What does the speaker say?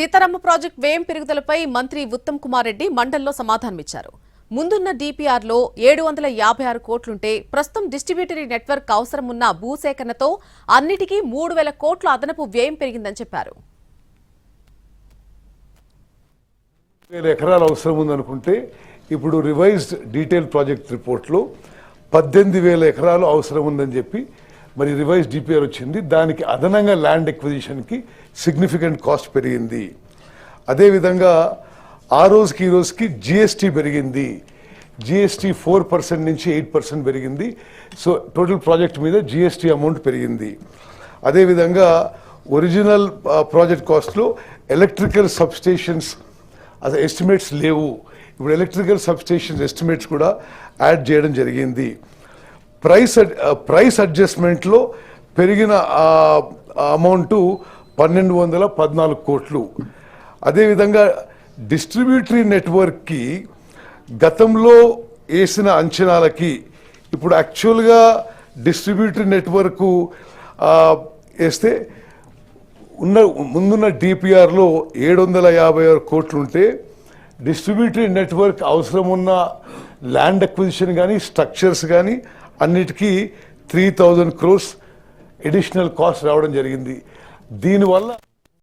Sitarama project వ్యయం పెరుగుదలపై మంత్రి ఉత్తమ్ కుమార్ రెడ్డి మండలిలో సమాధానమిచ్చారు. ముందున్న డీపీఆర్లో ఏడు వందల యాభై ఆరు కోట్లుంటే ప్రస్తుతం డిస్ట్రిబ్యూటరీ నెట్వర్క్ అవసరం ఉన్న భూసేకరణతో అన్నిటికీ మూడు వేల కోట్ల అదనపు వ్యయం పెరిగిందని చెప్పారు. వేల ఎకరాలు అవసరం ఉందనుకుంటే ఇప్పుడు రివైజ్డ్ డీటెయిల్ ప్రాజెక్ట్ రిపోర్ట్లో పద్దెనిమిది వేల ఎకరాలు అవసరం ఉందని చెప్పి మరి రివైజ్ డిపిఆర్ వచ్చింది. దానికి అదనంగా ల్యాండ్ ఎక్విజిషన్కి సిగ్నిఫికెంట్ కాస్ట్ పెరిగింది. అదేవిధంగా ఆ రోజుకి ఈ రోజుకి జిఎస్టీ పెరిగింది. జిఎస్టీ ఫోర్ పర్సెంట్ నుంచి ఎయిట్ పర్సెంట్ పెరిగింది. సో టోటల్ ప్రాజెక్ట్ మీద జిఎస్టీ అమౌంట్ పెరిగింది. అదేవిధంగా ఒరిజినల్ ప్రాజెక్ట్ కాస్ట్లో ఎలక్ట్రికల్ సబ్స్టేషన్స్ అసలు ఎస్టిమేట్స్ లేవు. ఇప్పుడు ఎలక్ట్రికల్ సబ్స్టేషన్స్ ఎస్టిమేట్స్ కూడా యాడ్ చేయడం జరిగింది. ప్రైస్ అడ్- ప్రైస్ అడ్జస్ట్మెంట్లో పెరిగిన అమౌంటు పన్నెండు వందల పద్నాలుగు కోట్లు. అదేవిధంగా డిస్ట్రిబ్యూటరీ నెట్వర్క్కి గతంలో వేసిన అంచనాలకి ఇప్పుడు యాక్చువల్గా డిస్ట్రిబ్యూటరీ నెట్వర్క్ వేస్తే ఉన్న ముందున్న డిపిఆర్లో ఏడు వందల యాభై ఆరు కోట్లుంటే డిస్ట్రిబ్యూటరీ నెట్వర్క్ అవసరం ఉన్న ల్యాండ్ అక్విజిషన్ కానీ స్ట్రక్చర్స్ కానీ అన్నిటికీ three thousand crores additional cost రావడం జరిగింది. దీనివల్ల